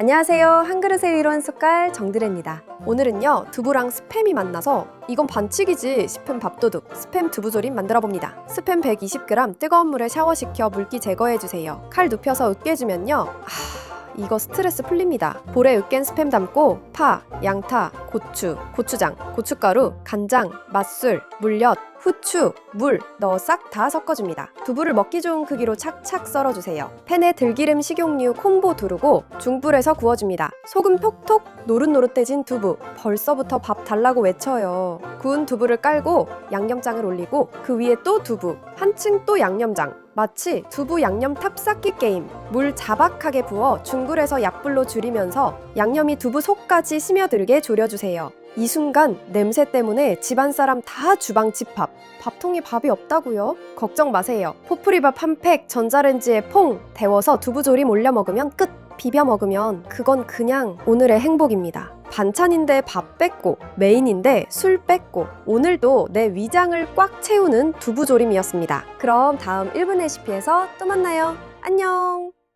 안녕하세요. 한 그릇의 이론 숟갈 정드레입니다. 오늘은요 두부랑 스팸이 만나서 이건 반칙이지 싶은 밥도둑 스팸 두부조림 만들어 봅니다. 스팸 120g 뜨거운 물에 샤워시켜 물기 제거해 주세요. 칼 눕혀서 으깨주면요. 아, 이거 스트레스 풀립니다. 볼에 으깬 스팸 담고 파, 양파, 고추, 고추장, 고춧가루, 간장, 맛술, 물엿, 후추, 물 넣어 싹 다 섞어줍니다. 두부를 먹기 좋은 크기로 착착 썰어주세요. 팬에 들기름, 식용유, 콤보 두르고 중불에서 구워줍니다. 소금 톡톡 노릇노릇해진 두부 벌써부터 밥 달라고 외쳐요. 구운 두부를 깔고 양념장을 올리고 그 위에 또 두부 한층 또 양념장 마치 두부 양념 탑 쌓기 게임 물 자박하게 부어 중불에서 약불로 줄이면서 양념이 두부 속까지 스며들게 졸여주세요. 이 순간 냄새 때문에 집안 사람 다 주방 집밥. 밥통에 밥이 없다고요? 걱정 마세요. 포프리밥 한 팩 전자레인지에 퐁 데워서 두부조림 올려 먹으면 끝. 비벼 먹으면 그건 그냥 오늘의 행복입니다. 반찬인데 밥 뺐고 메인인데 술 뺐고 오늘도 내 위장을 꽉 채우는 두부조림이었습니다. 그럼 다음 1분 레시피에서 또 만나요. 안녕.